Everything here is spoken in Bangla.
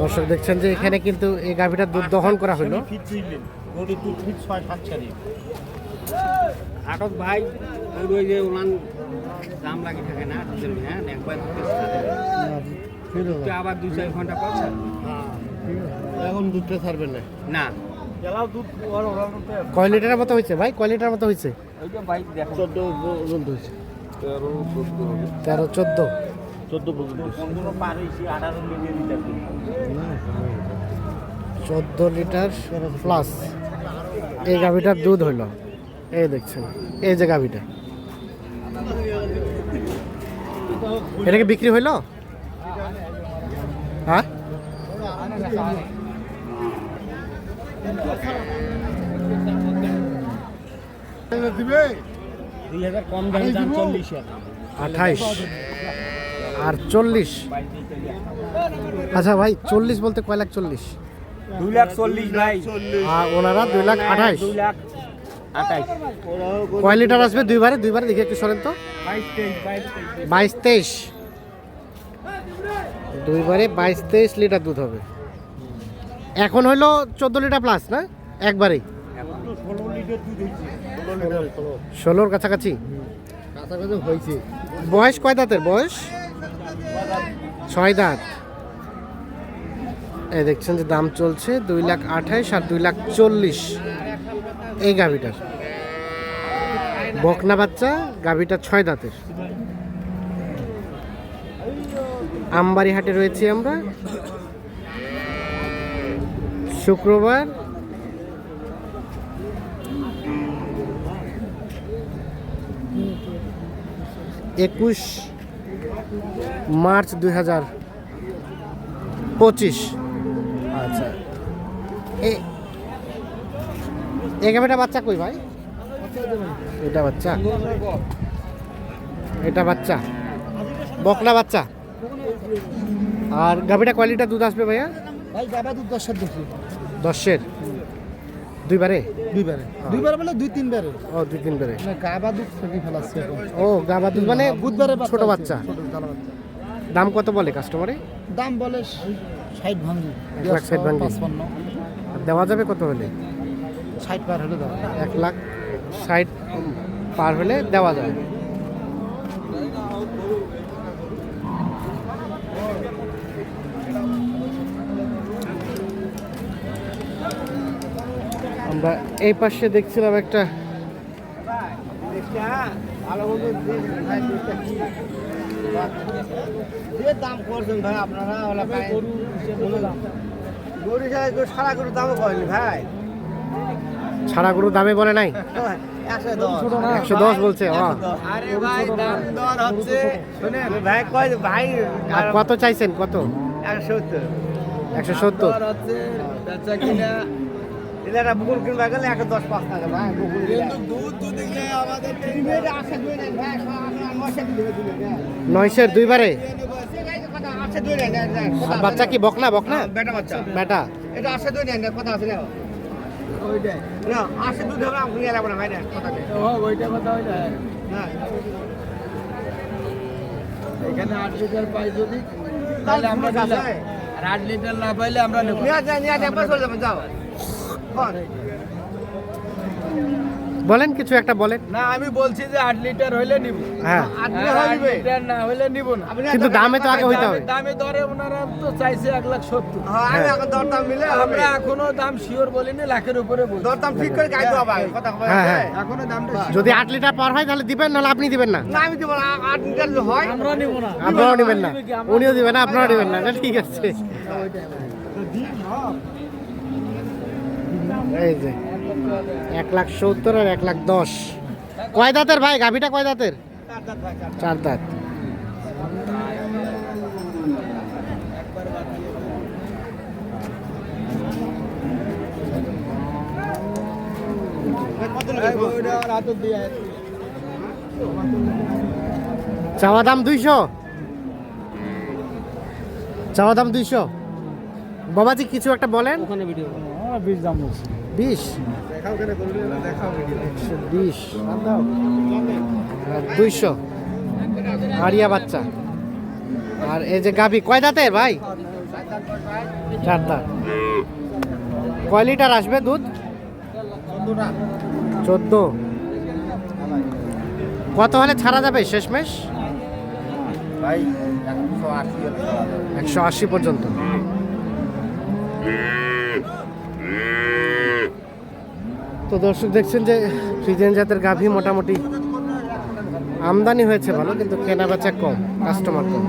দর্শক দেখছেন যে এখানে কিন্তু এই গাভীটার দুধ দহন করা হলো। আটক ভাই ওই যে উলান দাম লাগি থাকে না হ্যাঁ একবার আবার দুই চার ঘণ্টা পর এখন দুধটা ছাড়বে না। না। কয় লিটারের মতো হয়েছে ভাই? কয় লিটার মতো হয়েছে? ওই দেখো চোদ্দ পর্যন্ত হয়েছে। তেরো চোদ্দ চোদ্দ? চোদ্দ লিটার প্লাস এই গাভীটার দুধ হইল। এই দেখছেন এই যে গাভীটা। এটা কি বিক্রি হইল? হ্যাঁ? দুই হাজার কম দামে দাম চল্লিশ। আঠাইশ। আর চল্লিশ? আচ্ছা ভাই চল্লিশ বলতে কয় লাখ চল্লিশ? দুই লাখ চল্লিশ ভাই। আর ওনারা দুই লাখ আঠাইশ। দুই লাখ কয় লিটার আসবে দুইবারে দুইবারে দেখি একটু সরেন তো। বাইশ তেইশ। বাইশ তেইশ দুইবারে বাইশ তেইশ লিটার দুধ হবে। এখন হইল চোদ্দ লিটার প্লাস না? একবারেই। ষোলোর কাছাকাছি? কাছাকাছি হয়েছে। বয়স কয় দাঁতের বয়স? ছয় দাঁত। এই দেখছেন যে দাম চলছে দুই লাখ আঠাইশ আর দুই লাখ চল্লিশ। এই গাভিটার। বকনা বাচ্চা গাভিটা ছয় দাঁতের। আমবাড়ি হাটে রয়েছি আমরা। শুক্রবার একুশ মার্চ দুই হাজার পঁচিশ। আচ্ছা। এ এই গাভিটা বাচ্চা কই ভাই? এটা বাচ্চা? এটা বাচ্চা? বকলা বাচ্চা? আর গাভিটা কোয়ালিটা দুধ আসবে ভাইয়া? ভাই গাবা দুধ দশের দেখি। দশের। দুইবারে? দুইবারে। দুইবারে বলে দুই তিনবারে। ও দুই তিন বারে মানে গাবা দুধ থেকে ফেলাচ্ছে ও গাভা দুধ মানে বুধবারে ছোট বাচ্চা। দাম কত বলে কাস্টমারে দাম বলে ষাট ভাঙ্গি। এক লাখ ষাট ভাঙ্গি। দেওয়া যাবে কত হলে? ষাট পার হলে দাও এক লাখ ষাট পার হলে দেওয়া যায়। আমরা এই পাশে দেখছিলাম একটা দাম করছেন ভাই আপনারা সারা গরু দামও করেনি ভাই ছাড়া গরু দামে বলে নাই? একশো দশ বলছে ও। আরে ভাই দাম দর ভাই কয় ভাই কত? চাইছেন কত একশো সত্তর। একশো সত্তর। এটা একটা বুকুর কিনবা গেলে একশো দশ পাঁচ টাকা ভাই দিলে নয়শের দুইবারে? বাচ্চা কি বকনা বকনা? বেটা বাচ্চা। বেটা? এটা আশা দুই নেন কথা আছে না ওইটাই না দুধ হবে আমি নিয়ে না ভাই না কথা ওইটা হ্যাঁ। এখানে আট লিটার পাই যদি তাহলে আমরা আর আট লিটার না পাইলে আমরা নেব। নিয়ে যায় নিয়ে যায় চলে যাবেন যাও। বলেন কিছু একটা বলেন। না আমি বলছি যে আট লিটার হইলে নিব। হ্যাঁ। আট হইবে লিটার না হইলে নিব না। আপনি কিন্তু দামে তো আগে হইতে হবে। দামে- দামে দরে ওনারা তো চাইছে এক লাখ সত্তর। হ্যাঁ আমি এখন দরদাম মিলে আমরা এখনও দাম শিওর বলিনি লাখের উপরে বলছি। দরদাম ঠিক করে গাইতে হবে আগে, কথা হবে হ্যাঁ, হ্যাঁ। এখনও দামটা যদি আট লিটার পার হয় তাহলে দিবেন নাহলে আপনি দিবেন না। না আমি দেবো না আট লিটার যদি হয় আমরা নিব না। আপনারাও নেবেন না। উনিও দিবেন না আপনারাও নেবেন না না, ঠিক আছে। এই যে, এক লাখ সত্তর আর এক লাখ দশ। কয় দাঁতের ভাই? গাভিটা কয় দাঁতের? চার দাঁত। চাওয়া দাম দুইশো? চাওয়া দাম দুইশো? বাবাজি, কিছু একটা বলেন। ওখানে ভিডিও বিশ দাম বলছি। বিশ? বিশ। দুইশো। আরিয়া বাচ্চা। আর এই যে গাভি কয় দাঁতের ভাই? চার দাঁত। কয় লিটার আসবে দুধ? চোদ্দ। কত হলে ছাড়া যাবে শেষমেশ? একশো আশি পর্যন্ত। তো দর্শক দেখছেন যে ফ্রিজেন জাতের গাভী মোটামুটি আমদানি হয়েছে ভালো, কিন্তু কেনা বেচা কম কাস্টমার কম।